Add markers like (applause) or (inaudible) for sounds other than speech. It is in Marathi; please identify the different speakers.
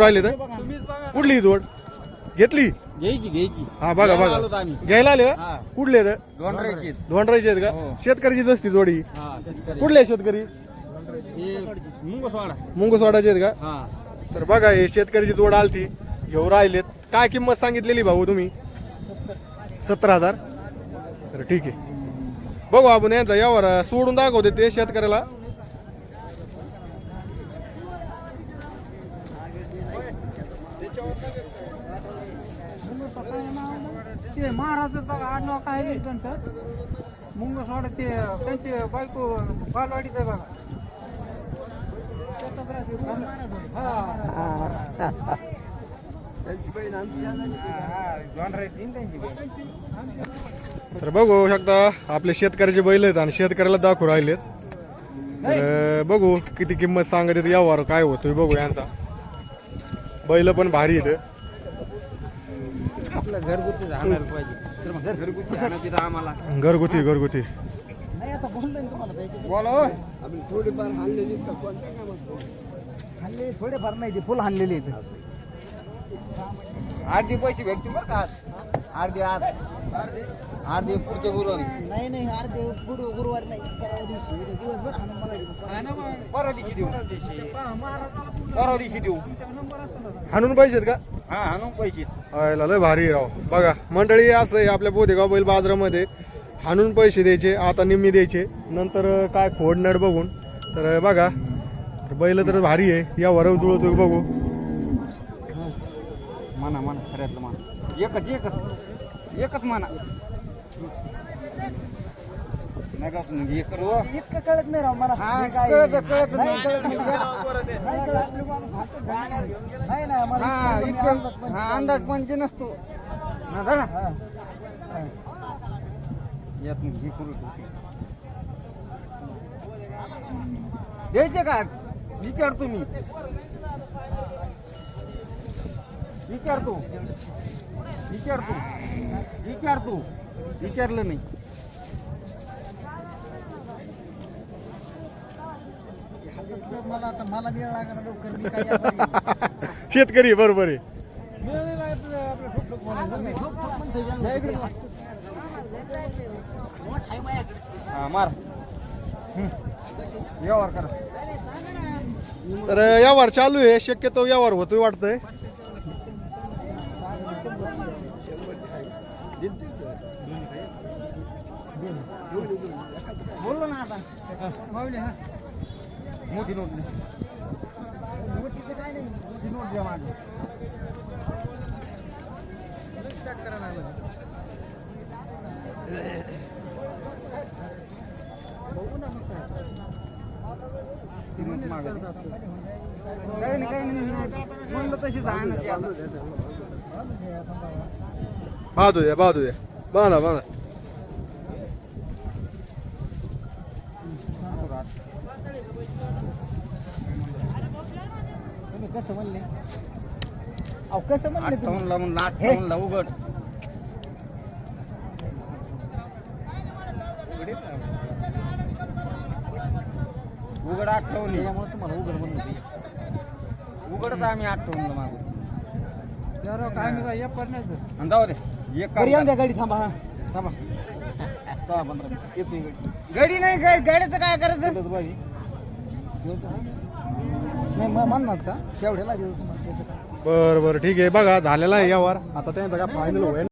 Speaker 1: राहिले तर कुठली ही जोड? घेतली?
Speaker 2: घ्यायची घ्यायची.
Speaker 1: हा बघा बघा. घ्यायला आले का
Speaker 2: हा.
Speaker 1: कुठले तर धोंडरायचे आहेत.
Speaker 2: हो.
Speaker 1: का? शेतकऱ्याचीच असती जोडी.
Speaker 2: हा शेतकरी.
Speaker 1: कुठले शेतकरी?
Speaker 2: हे मुंगसवाडा.
Speaker 1: मुंगसवाडाचे आहेत का?
Speaker 2: हा.
Speaker 1: तर बघा हे शेतकऱ्याची जोड आलती घेऊ राहिलेत. काय किंमत सांगितलेली भाऊ तुम्ही? सतरा हजार. तर ठीक आहे. बघू आपण यांचा यावर सोडून दाखवते ते शेतकऱ्याला.
Speaker 3: ते महाराज बघा आडनाव काय लिहिलं त्यांचं. सोड ते त्यांची बायको बालवाडीत आहे बघा.
Speaker 1: तर बघू शकता आपले शेतकऱ्याचे बैल आहेत आणि शेतकऱ्याला दाखवू राहिलेत. बघू किती किंमत सांगत आहेत यावर काय होतोय बघू यांचा. बैल पण भारी
Speaker 2: आपलं घरगुती राहणार पाहिजे तर मग घरगुती राहणार तिथं आम्हाला
Speaker 1: घरगुती घरगुती
Speaker 3: नाही आता बोललो ना तुम्हाला त्याचे.
Speaker 2: बोला होय. आपण थोडीफार हाणलेली तर कोणत्या कामात?
Speaker 3: हल्ले थोडेफार नाही ते फुल हाणलेले इथे
Speaker 2: अर्धी पैसे भेटतील बरं का आज. अर्धी अर्धी पुढच्या गुरुवारी.
Speaker 3: नाही नाही गुरुवार नाही परवा दिवशी. उद्या दिवसभर हाणून मला देऊ.
Speaker 2: परवा दिवशी देऊ. परवा दिवशी. देऊ.
Speaker 1: हाणून पैसे आहेत का?
Speaker 2: हा हाणून पैसे
Speaker 1: आयला लय भारी आहे राव. बघा मंडळी असं आहे आपल्या बोधेगाव बैल बाजारामध्ये हाणून पैसे द्यायचे आता निम्मी द्यायचे. नंतर काय खोड नड बघून. तर बघा बैल तर भारी आहे. या वरव जुळतो बघू.
Speaker 2: म्हणा म्हणा खऱ्यातलं म्हणा एकच एकच. एकच म्हणा नाही का करू हो.
Speaker 3: इतकं कळत नाही राव मला
Speaker 2: हा,
Speaker 3: हे काय-
Speaker 2: कळतं, कळतं.
Speaker 3: नाही कळत नाही. कळत. आहे. नाही मला
Speaker 2: हा
Speaker 3: इतकं कळत
Speaker 2: इतकं. हा अंदाज म्हणजे नसतो ना झाला
Speaker 3: हा. हा.
Speaker 2: यात मग हे करू द्यायचे का विचारतो मी विचारलं नाही.
Speaker 3: मला आता मला वेळ लागणार लवकर. मी काय यावर- (laughs)
Speaker 1: शेतकरी बरोबर आहे.
Speaker 3: वेळ नाही लागत आपलं बोलायला. नाही, इकडे माझ्याकडे.
Speaker 2: हा मार. हं. व्यवहार करा.
Speaker 1: तर यावर चालू आहे. शक्यतो यावर होतोय वाटतंय.
Speaker 2: बोललो ना आता
Speaker 3: माऊली, हा.
Speaker 2: मोठी नोट दे.
Speaker 3: मोठीचं काय नाही.
Speaker 2: मोठी नोट द्या माझी
Speaker 3: स्टार्ट करायला लागलं. बघू ना मग काय.
Speaker 2: ती नोट मागं दे. काही नाही काही नाही. म्हणलं तशी जाणं ती आता.
Speaker 1: पाहतो द्या पाहतो द्या बांधा बांधा
Speaker 3: तुम्ही कसं म्हणले? अहो कसं म्हणले तुम्ही?
Speaker 2: अठ्ठावन्नला म्हणून अठ्ठावन्नला उघड. उघड अठ्ठावन्न
Speaker 3: त्याच्यामुळे तुम्हाला उघड म्हणलं
Speaker 2: उघडच आम्ही अठ्ठावन्नला मागू.
Speaker 3: जरा काय मी काय
Speaker 2: आणि जाऊ दे. एक काम.
Speaker 3: द्या गाडी थांबा हा. थांबा. दहा पंधरा मिनिट येतो ही गाडी.
Speaker 2: गाडी नाही गाडी गाडीचं काय करायचं?
Speaker 3: बाई. नाही मग म्हणणार का? तेवढ्याला त्याचं काय.
Speaker 1: बरं बरं ठीक आहे. बघा झालेला आहे यावर आता त्यांचा काय फायनल होईल.